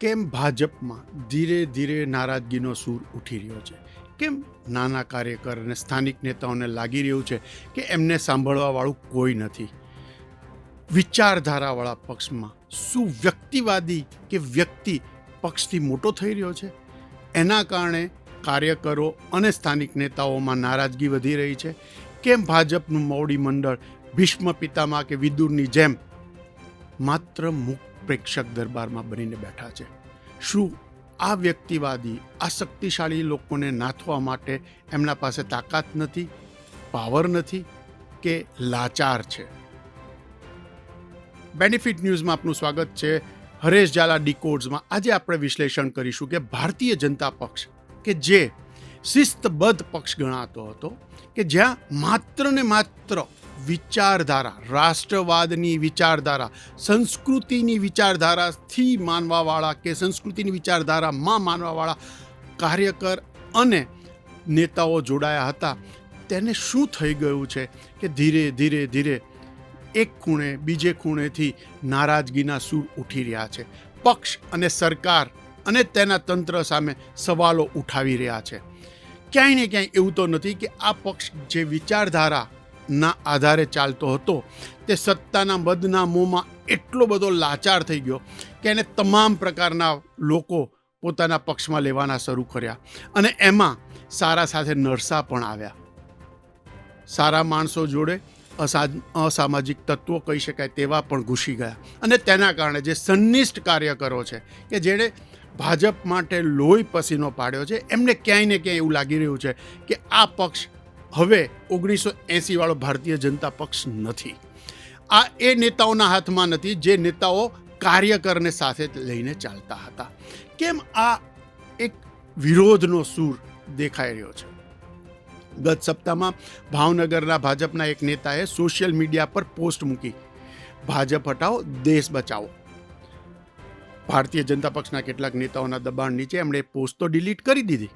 કેમ ભાજપમાં ધીરે ધીરે નારાજગીનો સૂર ઉઠી રહ્યો છે? કેમ નાના કાર્યકર અને સ્થાનિક નેતાઓને લાગી રહ્યું છે કે એમને સાંભળવાવાળું કોઈ નથી? વિચારધારાવાળા પક્ષમાં શું વ્યક્તિવાદી કે વ્યક્તિ પક્ષથી મોટો થઈ રહ્યો છે? એના કારણે કાર્યકરો અને સ્થાનિક નેતાઓમાં નારાજગી વધી રહી છે? કેમ ભાજપનું મોવડી મંડળ ભીષ્મ પિતામાં કે વિદુરની જેમ માત્ર મુખ પ્રેક્ષક દરબારમાં બનીને બેઠા છે. શું આ વ્યક્તિવાદી, આ શક્તિશાળી લોકોને નાથવા માટે એમના પાસે તાકાત નથી, પાવર નથી કે લાચાર છે? બેનિફિટ ન્યૂઝમાં આપનું સ્વાગત છે. હરેશ ઝાલા ડીકોડ્સમાં આજે આપણે વિશ્લેષણ કરીશું કે ભારતીય જનતા પક્ષ, કે જે શિસ્તબદ્ધ પક્ષ ગણાતો હતો, કે જ્યાં માત્ર ને માત્ર વિચારધારા, રાષ્ટ્રવાદની વિચારધારા, સંસ્કૃતિની વિચારધારાથી માનવાવાળા કે સંસ્કૃતિની વિચારધારામાં માનવાવાળા કાર્યકર અને નેતાઓ જોડાયા હતા. તેને શું થઈ ગયું છે કે ધીરે ધીરે ધીરે એક ખૂણે, બીજે ખૂણેથી નારાજગીના સૂર ઉઠી રહ્યા છે. પક્ષ અને સરકાર અને તેના તંત્ર સામે સવાલો ઉઠાવી રહ્યા છે. ક્યાંય ને ક્યાંય એવું તો નથી કે આ પક્ષ જે વિચારધારાના આધારે ચાલતો હતો. તે સત્તાના બદના મોંમાં એટલો બધો લાચાર થઈ ગયો કે એને તમામ પ્રકારના લોકો પોતાના પક્ષમાં લેવાના શરૂ કર્યા અને એમાં સારા સાથે નરસા પણ આવ્યા. સારા માણસો જોડે અસા અસામાજિક તત્વો કહી શકાય તેવા પણ ઘૂસી ગયા અને તેના કારણે જે સંનિષ્ઠ કાર્યકરો છે કે જેણે ભાજપ માટે લોહી પસીનો પાડ્યો છે, એમને ક્યાંય ને ક્યાંય એવું લાગી રહ્યું છે કે આ પક્ષ હવે ઓગણીસો એંસી વાળો ભારતીય જનતા પક્ષ નથી. આ એ નેતાઓના હાથમાં નથી, જે નેતાઓ કાર્યકરને સાથે લઈને ચાલતા હતા. કેમ આ એક વિરોધનો સૂર દેખાઈ રહ્યો છે? ગત સપ્તાહમાં ભાવનગરના ભાજપના એક નેતાએ સોશિયલ મીડિયા પર પોસ્ટ મૂકી, ભાજપ હટાવો, દેશ બચાવો. ભારતીય જનતા પક્ષના કેટલાક નેતાઓના દબાણ નીચે એમણે પોસ્ટ તો ડિલીટ કરી દીધી.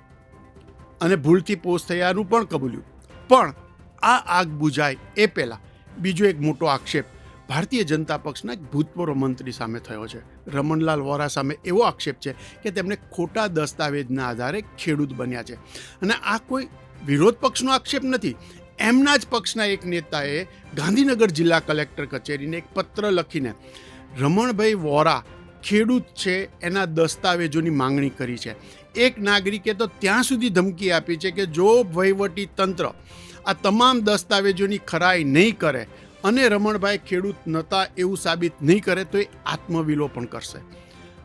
અને ભૂલથી પોસ્ટ થયાનું પણ કબૂલ્યું. પણ આ આગ બુઝાય એ પહેલાં. બીજો એક મોટો આક્ષેપ ભારતીય જનતા પક્ષના એક ભૂતપૂર્વ મંત્રી સામે થયો છે. રમણલાલ વોરા સામે એવો આક્ષેપ છે કે તેમણે ખોટા દસ્તાવેજના આધારે ખેડૂત બન્યા છે. અને આ કોઈ વિરોધ પક્ષનો આક્ષેપ નથી. એમના જ પક્ષના એક નેતાએ ગાંધીનગર જિલ્લા કલેક્ટર કચેરીને એક પત્ર લખીને રમણભાઈ વોરા ખેડૂત છે એના દસ્તાવેજોની માંગણી કરી છે. એક નાગરિકે તો ત્યાં સુધી ધમકી આપી છે કે જો વહીવટી તંત્ર આ તમામ દસ્તાવેજોની ખરાઈ નહીં કરે અને રમણભાઈ ખેડૂત નહોતા એવું સાબિત નહીં કરે, તો એ આત્મવિલોપન કરશે.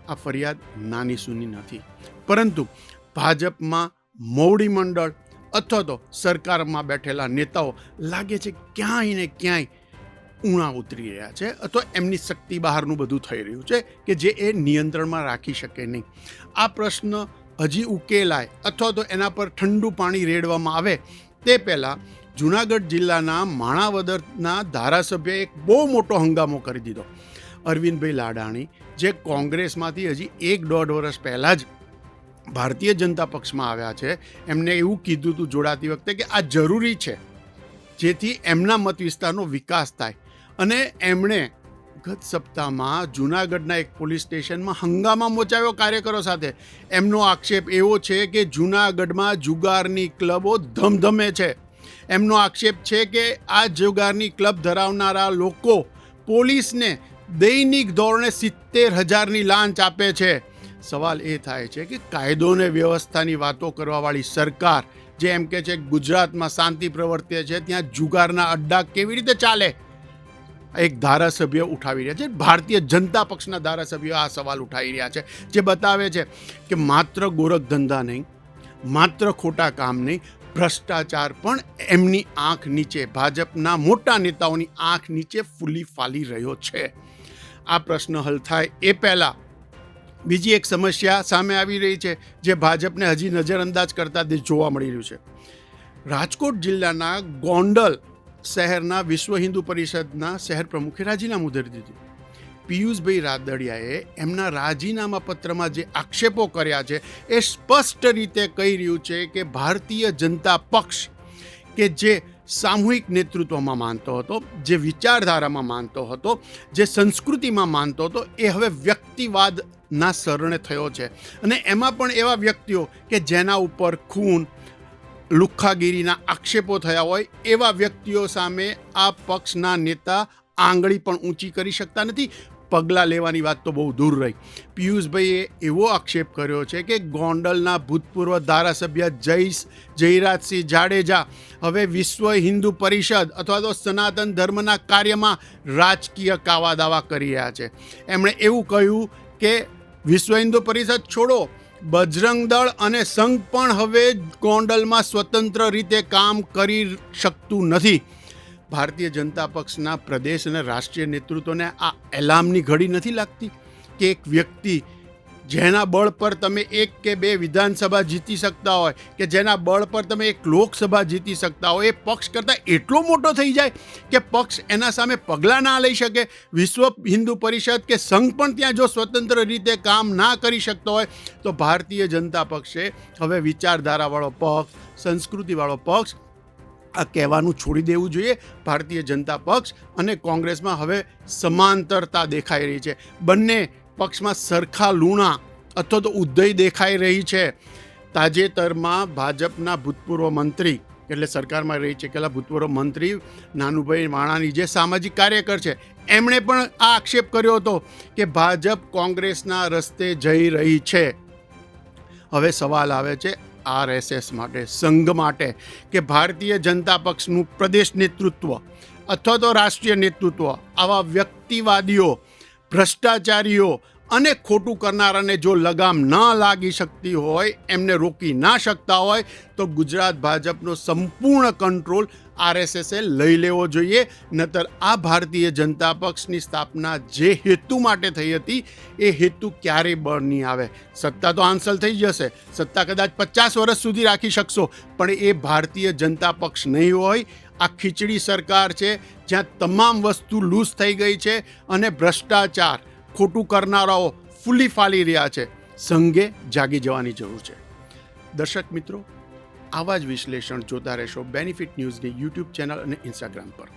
આ ફરિયાદ નાની સૂની નથી. પરંતુ ભાજપમાં મોવડી મંડળ અથવા તો સરકારમાં બેઠેલા નેતાઓ લાગે છે ક્યાંય ને ક્યાંય ઉણા ઉતરી રહ્યા છે અથવા એમની શક્તિ બહારનું બધું થઈ રહ્યું છે કે જે એ નિયંત્રણમાં રાખી શકે નહીં. આ પ્રશ્ન હજી ઉકેલાય અથવા તો એના પર ઠંડુ પાણી રેડવામાં આવે, તે પહેલાં જુનાગઢ જિલ્લાના માણાવદરના ધારાસભ્યએ એક બહુ મોટો હંગામો કરી દીધો. અરવિંદભાઈ લાડાણી, જે કોંગ્રેસમાંથી હજી એક દોઢ વર્ષ પહેલાં જ ભારતીય જનતા પક્ષમાં આવ્યા છે, એમને એવું કીધું હતું જોડાતી વખતે કે આ જરૂરી છે, જેથી એમના મત વિસ્તારનો વિકાસ થાય. અને એમણે ગત સપ્તાહમાં જૂનાગઢના એક પોલીસ સ્ટેશનમાં હંગામા મોચાવ્યો કાર્યકરો સાથે. એમનો આક્ષેપ એવો છે કે જૂનાગઢમાં જુગારની ક્લબો ધમધમે છે. એમનો આક્ષેપ છે કે આ જુગારની ક્લબ ધરાવનારા લોકો પોલીસને દૈનિક ધોરણે સિત્તેર હજારની લાંચ આપે છે. સવાલ એ થાય છે કે કાયદો અને વ્યવસ્થાની વાતો કરવાવાળી સરકાર, જે એમ કે છે ગુજરાતમાં શાંતિ પ્રવર્તે છે, ત્યાં જુગારના અડ્ડા કેવી રીતે ચાલે? એક ધારાસભ્ય ઉઠાવી રહ્યા છે. ભારતીય જનતા પક્ષના ધારાસભ્યો આ સવાલ ઉઠાવી રહ્યા છે જે બતાવે છે કે માત્ર ગોરખ ધંધા નહીં, માત્ર ખોટા કામ નહીં, ભ્રષ્ટાચાર પણ એમની આંખ નીચે, ભાજપના મોટા નેતાઓની આંખ નીચે ફૂલી ફાલી રહ્યો છે. આ પ્રશ્ન હલ થાય એ પહેલાં બીજી એક સમસ્યા સામે આવી રહી છે જે ભાજપને હજી નજરઅંદાજ કરતા તે જોવા મળી રહ્યું છે. રાજકોટ જિલ્લાના ગોંડલ શહેરના વિશ્વ હિન્દુ પરિષદના શહેર પ્રમુખે રાજીનામું ધરી દીધું. પિયુષભાઈ રાદડિયાએ એમના રાજીનામા પત્રમાં જે આક્ષેપો કર્યા છે, એ સ્પષ્ટ રીતે કહી રહ્યું છે કે ભારતીય જનતા પક્ષ કે જે સામૂહિક નેતૃત્વમાં માનતો હતો, જે વિચારધારામાં માનતો હતો, જે સંસ્કૃતિમાં માનતો હતો, એ હવે વ્યક્તિવાદના શરણે થયો છે. અને એમાં પણ એવા વ્યક્તિઓ કે જેના ઉપર ખૂન લુખ્ખાગીરીના આક્ષેપો થયા હોય એવા વ્યક્તિઓ સામે આ પક્ષના નેતા આંગળી પણ ઊંચી કરી શકતા નથી. પગલાં લેવાની વાત તો બહુ દૂર રહી. પિયુષભાઈએ એવો આક્ષેપ કર્યો છે કે ગોંડલના ભૂતપૂર્વ ધારાસભ્ય જયસ જયરાજસિંહ જાડેજા હવે વિશ્વ હિન્દુ પરિષદ અથવા તો સનાતન ધર્મના કાર્યમાં રાજકીય કાવા દાવા કરી રહ્યા છે. એમણે એવું કહ્યું કે વિશ્વ હિન્દુ પરિષદ છોડો. બજરંગ દળ અને સંઘ પણ હવે ગોંડલમાં સ્વતંત્ર રીતે કામ કરી શકતું નથી. ભારતીય જનતા પક્ષના પ્રદેશ અને રાષ્ટ્રીય નેતૃત્વને આ એલાર્મની ઘડી નથી લાગતી કે એક વ્યક્તિ જેના બળ પર તમે એક કે બે વિધાનસભા જીતી શકતા હોય કે જેના બળ પર તમે એક લોકસભા જીતી શકતા હોય, એ પક્ષ કરતાં એટલો મોટો થઈ જાય કે પક્ષ એના સામે પગલાં ના લઈ શકે. વિશ્વ હિન્દુ પરિષદ કે સંઘ પણ ત્યાં જો સ્વતંત્ર રીતે કામ ના કરી શકતો હોય, તો ભારતીય જનતા પક્ષે હવે વિચારધારાવાળો પક્ષ, સંસ્કૃતિવાળો પક્ષ આ કહેવાનું છોડી દેવું જોઈએ. ભારતીય જનતા પક્ષ અને કોંગ્રેસમાં હવે સમાંતરતા દેખાઈ રહી છે. બંને પક્ષમાં સરખા લૂણા અથવા તો ઉદય દેખાઈ રહી છે. તાજેતરમાં ભાજપના ભૂતપૂર્વ મંત્રી, એટલે સરકારમાં રહી ચૂકેલા ભૂતપૂર્વ મંત્રી નાનુભાઈ વાણાની જે સામાજિક કાર્યકર છે, એમણે પણ આ આક્ષેપ કર્યો હતો કે ભાજપ કોંગ્રેસના રસ્તે જઈ રહી છે. હવે સવાલ આવે છે આરએસએસ માટે, સંઘ માટે કે ભારતીય જનતા પક્ષનું પ્રદેશ નેતૃત્વ અથવા તો રાષ્ટ્રીય નેતૃત્વ? આવા વ્યક્તિવાદીઓ ભ્રષ્ટાચારીઓ અને ખોટું કરનારાને જો લગામ ન લાગી શકતી હોય, એમને રોકી ના શકતા હોય, તો ગુજરાત ભાજપનો સંપૂર્ણ કંટ્રોલ આરએસએસે લઈ લેવો જોઈએ. નતર આ ભારતીય જનતા પક્ષની સ્થાપના જે હેતુ માટે થઈ હતી, એ હેતુ ક્યારેય બળ નહીં આવે. સત્તા તો હાંસલ થઈ જશે. સત્તા કદાચ પચાસ વર્ષ સુધી રાખી શકશો, પણ એ ભારતીય જનતા પક્ષ નહીં હોય. આ ખીચડી સરકાર છે, જ્યાં તમામ વસ્તુ લૂઝ થઈ ગઈ છે અને ભ્રષ્ટાચાર ખોટું કરનારાઓ ફૂલી ફાલી રહ્યા છે. સંઘે જાગી જવાની જરૂર છે. દર્શક મિત્રો, આવા જ વિશ્લેષણ જોતા રહેશો બેનિફિટ ન્યૂઝની યુટ્યુબ ચેનલ અને ઇન્સ્ટાગ્રામ પર.